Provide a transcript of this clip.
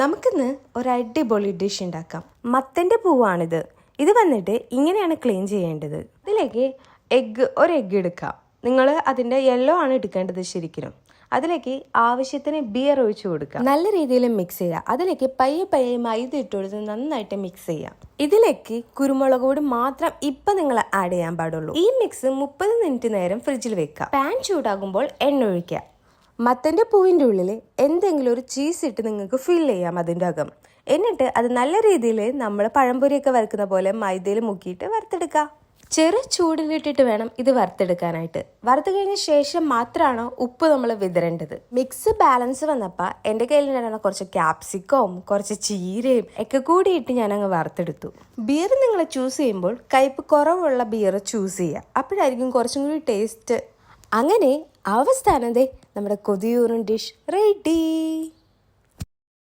നമുക്കിന്ന് ഒരു അടിപൊളി ഡിഷ് ഉണ്ടാക്കാം. മത്തന്റെ പൂവാണിത്. ഇത് വന്നിട്ട് ഇങ്ങനെയാണ് ക്ലീൻ ചെയ്യേണ്ടത്. ഇതിലേക്ക് എഗ്ഗ് ഒരു എഗ്ഗ് എടുക്കാം. നിങ്ങൾ അതിന്റെ യെല്ലോ ആണ് എടുക്കേണ്ടത് ശരിക്കും അതിലേക്ക് ആവശ്യത്തിന് ബിയർ ഒഴിച്ചു കൊടുക്കുക നല്ല രീതിയിൽ മിക്സ് ചെയ്യുക അതിലേക്ക് പയ്യെ പയ്യെ മൈദ ഇട്ട് കൊടുത്ത് നന്നായിട്ട് മിക്സ് ചെയ്യുക ഇതിലേക്ക് കുരുമുളക് പൊടി മാത്രം ഇപ്പം നിങ്ങൾ ആഡ് ചെയ്യാൻ പാടുള്ളൂ. ഈ മിക്സ് മുപ്പത് മിനിറ്റ് നേരം ഫ്രിഡ്ജിൽ വെക്കുക പാൻ ചൂടാകുമ്പോൾ എണ്ണ ഒഴിക്കുക മത്തന്റെ പൂവിന്റെ ഉള്ളിൽ എന്തെങ്കിലും ഒരു ചീസ് ഇട്ട് നിങ്ങൾക്ക് ഫിൽ ചെയ്യാം അതിന്റെ അകം. എന്നിട്ട് അത് നല്ല രീതിയിൽ നമ്മൾ പഴംപൊരിയൊക്കെ വറുക്കുന്ന പോലെ മൈദയിൽ മുക്കിയിട്ട് വറുത്തെടുക്കുക. ചെറു ചൂടിലിട്ടിട്ട് വേണം ഇത് വറുത്തെടുക്കാനായിട്ട്. വറുത്ത് കഴിഞ്ഞ ശേഷം മാത്രമാണ് ഉപ്പ് നമ്മൾ വിതരേണ്ടത്. മിക്സ് ബാലൻസ് വന്നപ്പോൾ എന്റെ കയ്യിലുണ്ടായിരുന്ന കുറച്ച് ക്യാപ്സിക്കവും കുറച്ച് ചീരയും ഒക്കെ കൂടിയിട്ട് ഞാൻ അങ്ങ് വറുത്തെടുത്തു. ബിയർ നിങ്ങൾ ചൂസ് ചെയ്യുമ്പോൾ കയ്പ് കുറവുള്ള ബിയർ ചൂസ് ചെയ്യുക. അപ്പോഴായിരിക്കും കുറച്ചും കൂടി ടേസ്റ്റ് അങ്ങനെ അവസാനത്തെ നമ്മുടെ കൊതിയൂറും ഡിഷ് റെഡി